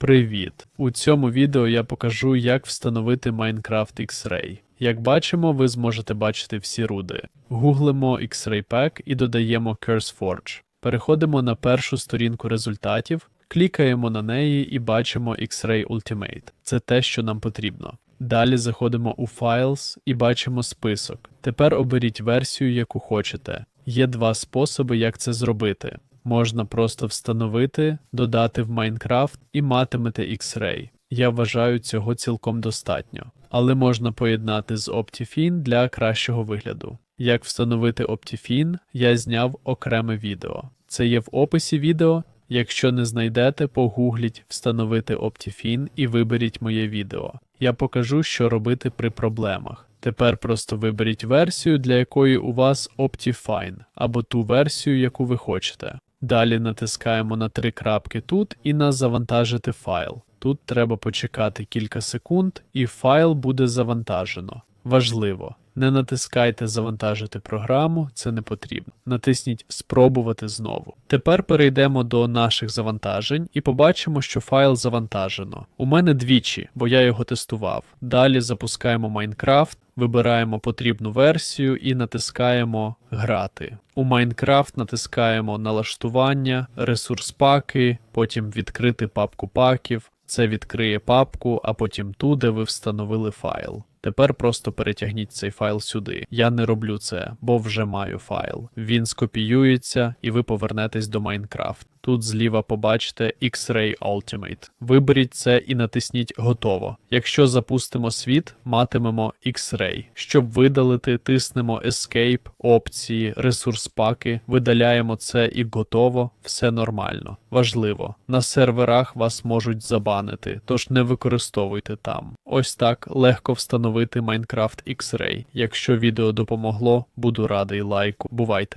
Привіт! У цьому відео я покажу, як встановити Minecraft X-Ray. Як бачимо, ви зможете бачити всі руди. Гуглимо X-Ray Pack і додаємо CurseForge. Переходимо на першу сторінку результатів, клікаємо на неї і бачимо X-Ray Ultimate. Це те, що нам потрібно. Далі заходимо у Files і бачимо список. Тепер оберіть версію, яку хочете. Є два способи, як це зробити. Можна просто встановити, додати в Minecraft і матимете X-Ray. Я вважаю цього цілком достатньо. Але можна поєднати з Optifine для кращого вигляду. Як встановити Optifine, я зняв окреме відео. Це є в описі відео. Якщо не знайдете, погугліть встановити Optifine і виберіть моє відео. Я покажу, що робити при проблемах. Тепер просто виберіть версію, для якої у вас Optifine, або ту версію, яку ви хочете. Далі натискаємо на три крапки тут і на завантажити файл. Тут треба почекати кілька секунд, і файл буде завантажено. Важливо, не натискайте завантажити програму, це не потрібно. Натисніть спробувати знову. Тепер перейдемо до наших завантажень і побачимо, що файл завантажено. У мене двічі, бо я його тестував. Далі запускаємо Minecraft, вибираємо потрібну версію і натискаємо Грати. У Minecraft натискаємо налаштування, ресурс паки, потім відкрити папку паків. Це відкриє папку, а потім ту, де ви встановили файл. Тепер просто перетягніть цей файл сюди. Я не роблю це, бо вже маю файл. Він скопіюється і ви повернетесь до Minecraft. Тут зліва побачите X-Ray Ultimate. Виберіть це і натисніть Готово. Якщо запустимо світ, матимемо X-Ray. Щоб видалити, тиснемо Escape, опції, ресурс паки, видаляємо це і готово, все нормально. Важливо, на серверах вас можуть забанити, тож не використовуйте там. Ось так легко встановити Minecraft X-Ray. Якщо відео допомогло, буду радий лайку. Бувайте!